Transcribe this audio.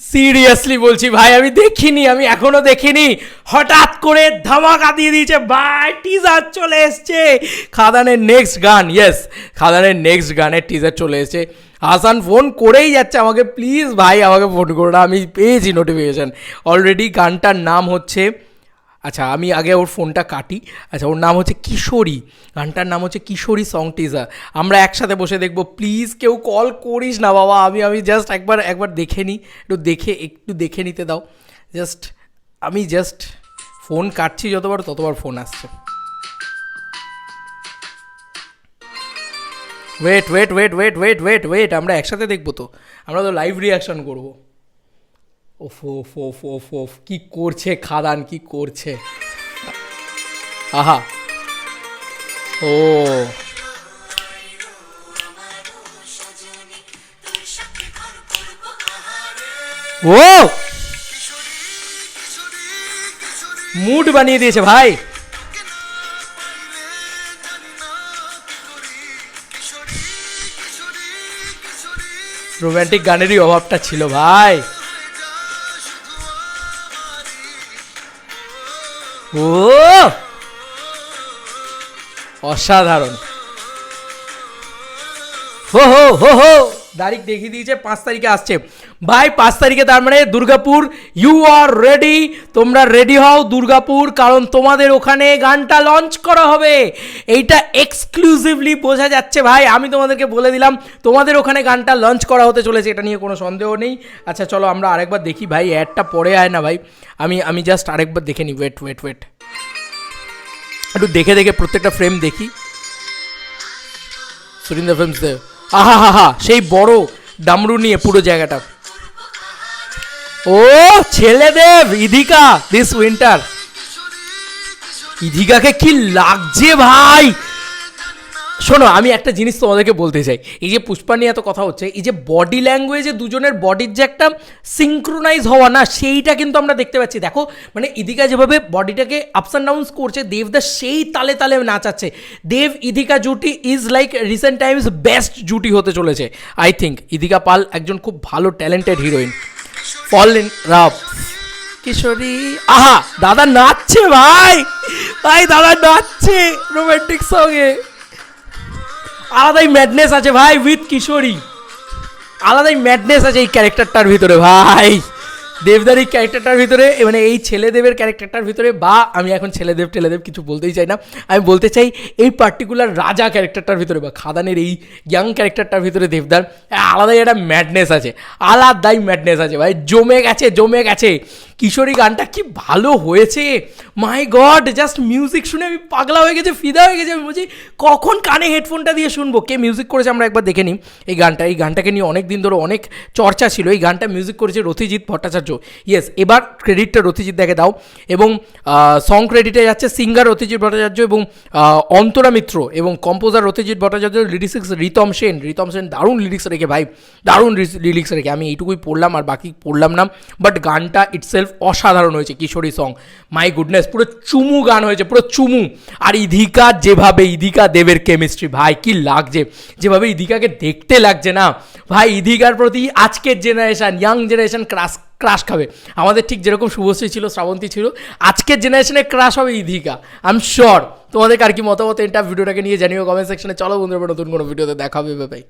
Seriously বলছি, ভাই, আমি দেখিনি, আমি এখনও দেখিনি। হঠাৎ করে ধামাকা দিয়ে দিয়েছে, ভাই টিজার চলে এসছে। খাদানের নেক্সট গান ইয়েস খাদানের নেক্সট গানের টিজার চলে এসছে। হাসান ফোন করেই যাচ্ছে আমাকে প্লিজ ভাই, আমাকে ফোন করো না, আমি পেয়েছি নোটিফিকেশান অলরেডি গানটার নাম হচ্ছে আচ্ছা আমি আগে ওর ফোনটা কাটি। আচ্ছা ওর নাম হচ্ছে কিশোরী। গানটার নাম হচ্ছে কিশোরী সং টিজার আমরা একসাথে বসে দেখব। প্লিজ কেউ কল করিস না বাবা। আমি আমি জাস্ট একবার একবার দেখে নিই একটু দেখে একটু দেখে নিতে দাও। জাস্ট আমি জাস্ট ফোন কাটছি, যতবার ততবার ফোন আসছে। Wait wait wait wait wait wait wait আমরা একসাথে দেখব তো। আমরা তো লাইভ রিয়াকশন করব। ওফ ওফ ওফ ওফ ওফ, কি করছে খাদান, কি করছে? আহা। ও। ও! মুড বানিয়ে দিয়েছে, ভাই। রোম্যান্টিক গানেরই অভাবটা ছিল, ভাই। ও! অসাধারণ। হো হো হো হো! তারিখ দেখিয়ে দিয়েছে, পাঁচ তারিখে আসছে। ভাই, পাঁচ তারিখে তার মানে দুর্গাপুর ইউ আর রেডি তোমরা রেডি হও দুর্গাপুর, কারণ তোমাদের ওখানে গানটা লঞ্চ করা হবে। এইটা এক্সক্লুসিভলি বোঝা যাচ্ছে ভাই। আমি তোমাদেরকে বলে দিলাম, তোমাদের ওখানে গানটা লঞ্চ করা হতে চলেছে, এটা নিয়ে কোনো সন্দেহ নেই। আচ্ছা চলো আমরা আরেকবার দেখি ভাই অ্যাডটা পরে আয় না ভাই। আমি আমি জাস্ট আরেকবার দেখে নিই ওয়েট ওয়েট ওয়েট একটু দেখে দেখে প্রত্যেকটা ফ্রেম দেখি। সুরিন্দর ফিল্মস দেব আহা হা হা সেই বড় ডামরু নিয়ে পুরো জায়গাটা। ও ছেলে দেব ইধিকা দিস উইন্টার ইধিকাকে কি লাগছে ভাই? শোনো, আমি একটা জিনিস তোমাদেরকে বলতে চাই। এই যে পুষ্পা নিয়ে এত কথা হচ্ছে, এই যে বডি ল্যাঙ্গুয়েজে দুজনের বডির যে একটা সিঙ্ক্রোনাইজ হওয়া না, সেইটা কিন্তু আমরা দেখতে পাচ্ছি। দেখো মানে ইদিকা যেভাবে বডিটাকে আপস অ্যান্ড ডাউন্স করছে দেবদা সেই তালে তালে নাচাচ্ছে। দেব, ইদিকা জুটি is like recent times best জুটি হতে চলেছে। আই থিঙ্ক ইদিকা পাল একজন খুব ভালো talented heroine fall in rough কিশোরী, আহা, দাদা নাচছে ভাই। ভাই, দাদা নাচছে রোমান্টিক সঙ্গে আলাদাই ম্যাডনেস আছে ভাই উইথ কিশোরী। আলাদাই ম্যাডনেস আছে এই ক্যারেক্টারটার ভিতরে ভাই। দেবদার এই ক্যারেক্টারটার ভিতরে মানে এই ছেলেদেবের ক্যারেক্টারটার ভিতরে, বা আমি এখন ছেলেদেব টেলেদেব কিছু বলতেই চাই না। আমি বলতে চাই এই পার্টিকুলার রাজা ক্যারেক্টারটার ভিতরে বা খাদানের এই ইয়াং ক্যারেক্টারটার ভিতরে দেবদার, আলাদাই একটা ম্যাডনেস আছে। আলাদাই ম্যাডনেস আছে ভাই। জমে গেছে জমে গেছে। কিশোরী গানটা কি ভালো হয়েছে? মাই গড জাস্ট মিউজিক শুনে আমি পাগলা হয়ে গেছে, ফিদা হয়ে গেছে। আমি বলছি, কখন কানে হেডফোনটা দিয়ে শুনব? কে মিউজিক করেছে আমরা একবার দেখে নিই। এই গানটা, এই গানটাকে নিয়ে অনেক দিন ধরে অনেক চর্চা ছিল। এই গানটা মিউজিক করেছে রথিজিৎ ভট্টাচার্য। ইয়েস এবার ক্রেডিটটা রথিজিৎ দেখে দাও। এবং সং ক্রেডিটে যাচ্ছে সিঙ্গার রথিজিৎ ভট্টাচার্য এবং অন্তরা মিত্র এবং কম্পোজার রথিজিৎ ভট্টাচার্য লিরিক্স রিতম সেন। রিতম সেন দারুণ লিরিক্স রেখে, ভাই, দারুণ লিরিক্স রেখে। আমি এইটুকুই পড়লাম আর বাকি পড়লাম না। বাট গানটা ইটসেলফ অসাধারণ হয়েছে কিশোরী সং মাই গুডনেস পুরো চুমু গান হয়েছে, পুরো চুমু। আর ইধিকা যেভাবে, ইধিকা দেবের কেমিস্ট্রি ভাই কি লাগছে। যেভাবে ইধিকাকে দেখতে লাগছে না। ভাই, ইধিকার প্রতি আজকের generation young generation crush crush খাবে। আমাদের ঠিক যেরকম শুভশ্রী ছিল, শ্রাবন্তী ছিল, আজকের জেনারেশনে ক্রাশ হবে ইধিকা। আই এম শিওর তোমাদের আর কি মতামত? এটা ভিডিওটাকে নিয়ে জানিও কমেন্ট সেকশনে চলো বন্ধুরা নতুন কোনো ভিডিওতে দেখা হবে বাই